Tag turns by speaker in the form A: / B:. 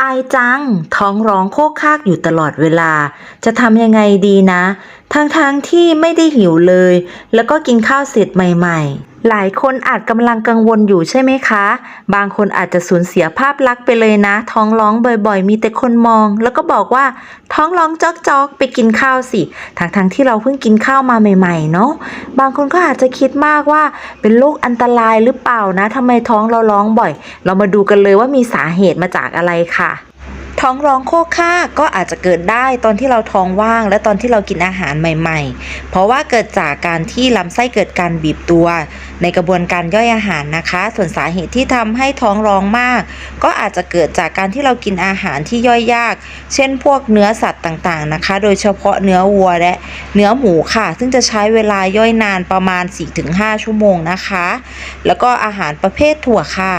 A: อายจัง ท้องร้องโคกคากอยู่ตลอดเวลา จะทำยังไงดีนะ ทั้งๆทที่ไม่ได้หิวเลย แล้วก็กินข้าวเสร็จใหม่ ๆ หลายคนอาจกำลังกังวลอยู่ใช่ไหมคะ บางคนอาจจะสูญเสียภาพลักษณ์ไปเลยนะ ท้องร้องบ่อยๆ มีแต่คนมอง แล้วก็บอกว่าท้องร้องจอกๆไปกินข้าวสิทั้งๆที่เราเพิ่งกินข้าวมาใหม่ๆเนาะ บางคนก็อาจจะคิดมากว่าเป็นโรคอันตรายหรือเปล่านะทำไมท้องเราร้องบ่อย เรามาดูกันเลยว่ามีสาเหตุมาจากอะไรค่ะ ท้องร้องโคกคาก็อาจจะเกิดได้ตอนที่เราท้องว่าง และตอนที่เรากินอาหารใหม่ ๆ เพราะว่าเกิดจากการที่ลำไส้เกิดการบีบตัว ในกระบวนการย่อยอาหารนะคะ ส่วนสาเหตุที่ทำให้ท้องร้องมาก ก็อาจจะเกิดจากการที่เรากินอาหารที่ย่อยยาก เช่น พวกเนื้อสัตว์ต่างๆนะคะ โดยเฉพาะเนื้อวัวและเนื้อหมูค่ะ ซึ่งจะใช้เวลาย่อยนานประมาณ 4-5 ชั่วโมงนะคะ แล้วก็อาหารประเภทถั่วค่ะ